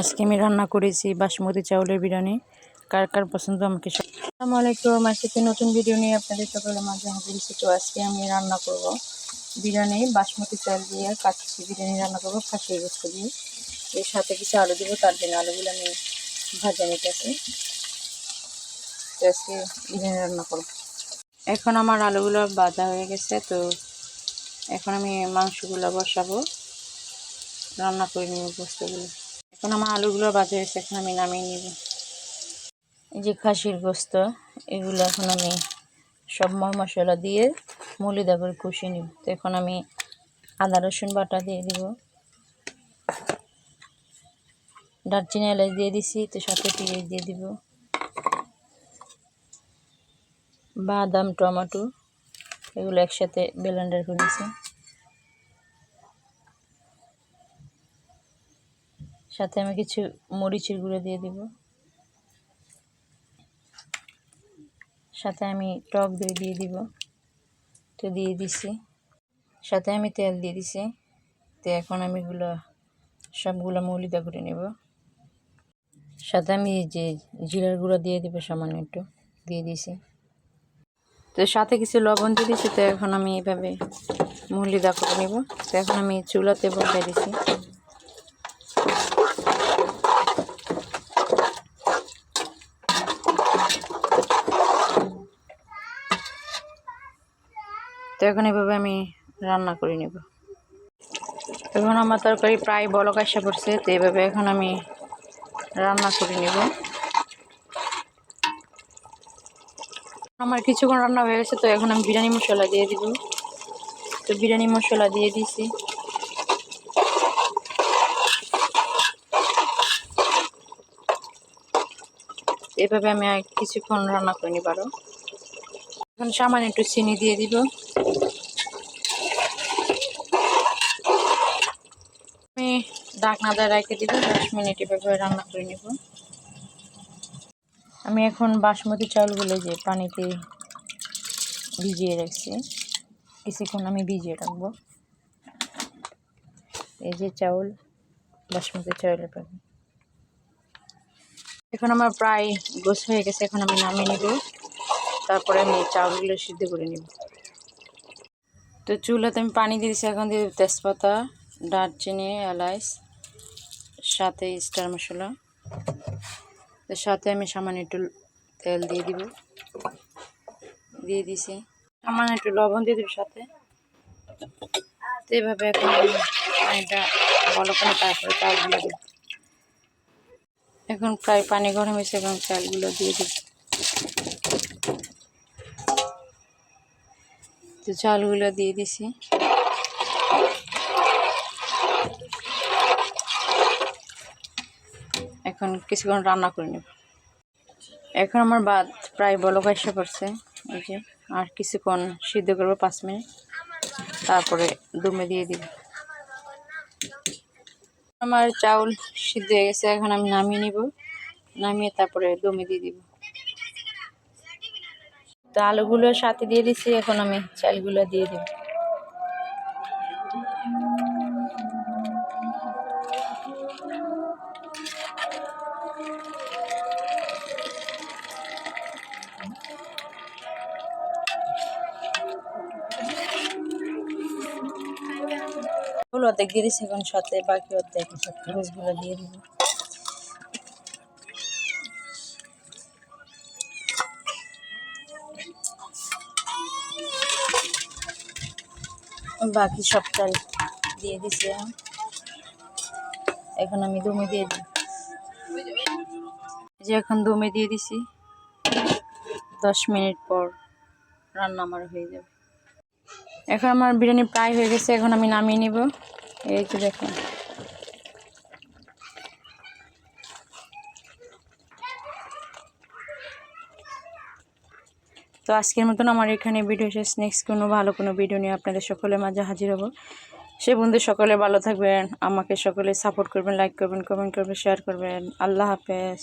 আজকে আমি রান্না করেছি বাসমতি চাউলের বিরিয়ানি। কার কার পছন্দ আমাকে আসসালামু আলাইকুম, আজকে নতুন ভিডিও নিয়ে আপনাদের সকলে মাঝে হাজির তো আজকে আমি রান্না করব বিরিয়ানি, বাসমতি চাল দিয়ে কাচ্চি বিরিয়ানি রান্না করব খাসির গোস্ত দিয়ে। এর সাথে কিছু আলু দেবো, তার জন্য আলুগুলো আমি ভাজা নিতেছি। তো আজকে বিরিয়ানি রান্না করব। এখন আমার আলুগুলো ভাজা হয়ে গেছে, তো এখন আমি মাংসগুলো বসাবো। রান্না করে নিব গোস্তগুলো। এখন আমার আলুগুলো বাজে হয়েছে, এখন আমি নামিয়ে নিব। এই যে খাসির গোস্ত, এগুলো এখন আমি সব ময় মশলা দিয়ে মলিদা করে কষিয়ে নিব। তো এখন আমি আদা, রসুন বাটা দিয়ে দিব। দারচিনি এলাচ দিয়ে দিছি, তো সাথে পেঁয়াজ দিয়ে দিব। বাদাম, টমেটো, এগুলো একসাথে ব্লেন্ডার করে নিছি। সাথে আমি কিছু মরিচের গুঁড়ো দিয়ে দিব। সাথে আমি টক দই দিয়ে দিব। তো দিয়ে দিছি। সাথে আমি তেল দিয়ে দিছি। তো এখন আমি এগুলো সবগুলো মৌলিদা করে নেব। সাথে আমি যে জিরার গুঁড়ো দিয়ে দিব সামান্য একটু, দিয়ে দিছি। তো সাথে কিছু লবণ দিয়ে দিছি। তো এখন আমি এভাবে মৌলিদা করে নেব। তো এখন আমি চুলাতে বসাই দিছি। তো এখন এভাবে আমি রান্না করে নেব। এখন আমার তরকারি প্রায় বলক আসা পড়ছে, তো এভাবে এখন আমি রান্না করে নেব। আমার কিছুক্ষণ রান্না হয়ে গেছে, তো এখন আমি বিরিয়ানি মশলা দিয়ে দিব। তো বিরিয়ানি মশলা দিয়ে দিছি। এভাবে আমি কিছুক্ষণ রান্না করে নিব আরও এখন সামান্য একটু চিনি দিয়ে দিব আমি ডাকনা দিয়ে রেখে দিব, দশ মিনিট এভাবে রান্না করে নেব। আমি এখন বাসমতি চাউলগুলো যে পানিতে ভিজিয়ে রাখছি, কিছুক্ষণ আমি ভিজিয়ে রাখব। এই যে চাউল, বাসমতি চাউলের পানি। এখন আমার প্রায় গোছ হয়ে গেছে, এখন আমি নামিয়ে নেব। তারপরে আমি চাউলগুলো সিদ্ধ করে নেব। তো চুলাতে আমি পানি দিয়েছি, এখন দিয়ে তেজপাতা, দারচিনি, এলাচ সাথে স্টার মশলা। তো সাথে আমি সামান্য একটু তেল দিয়ে দিব। দিয়ে দিছি। সামান্য একটু লবণ দিয়ে দিব সাথে। তো এইভাবে এখন পানিটা ভালো করে তারপরে চাউলগুলো দিব এখন প্রায় পানি গরম হয়েছে এবং চালগুলো দিয়ে দিব তো চালগুলো দিয়ে দিছি। এখন কিছুক্ষণ রান্না করে নেব। এখন আমার ভাত প্রায় বলক আসা পড়ছে, এই যে, আর কিছুক্ষণ সিদ্ধ করব পাঁচ মিনিট। তারপরে দমে দিয়ে দিব। আমার চাউল সিদ্ধ হয়ে গেছে, এখন আমি নামিয়ে নিব। নামিয়ে তারপরে দমে দিয়ে দিব। তো আলুগুলো সাথে দিয়ে দিচ্ছি এখন আমি চালগুলো দিয়ে দিব। ফুল অর্ধেক দিয়ে এখন সাথে বাকি অর্ধেক রোজগুলো দিয়ে দিব বাকি সব চাল দিয়ে দিছি এখন। আমি দমে দিয়ে দিই যে এখন দমে দিয়ে দিছি। দশ মিনিট পর রান্না আমার হয়ে যাবে। এখন আমার বিরিয়ানি প্রায় হয়ে গেছে, এখন আমি নামিয়ে নিব। এই যে দেখুন। তো আজকের মতন আমার এখানে ভিডিও শেষ। নেক্সট কোনো ভালো কোনো ভিডিও নিয়ে আপনাদের সকলের মাঝে হাজির হব। সে বন্ধু সকলে ভালো থাকবেন, আমাকে সকলে সাপোর্ট করবেন লাইক করবেন কমেন্ট করবেন শেয়ার করবেন। আল্লাহ হাফেজ।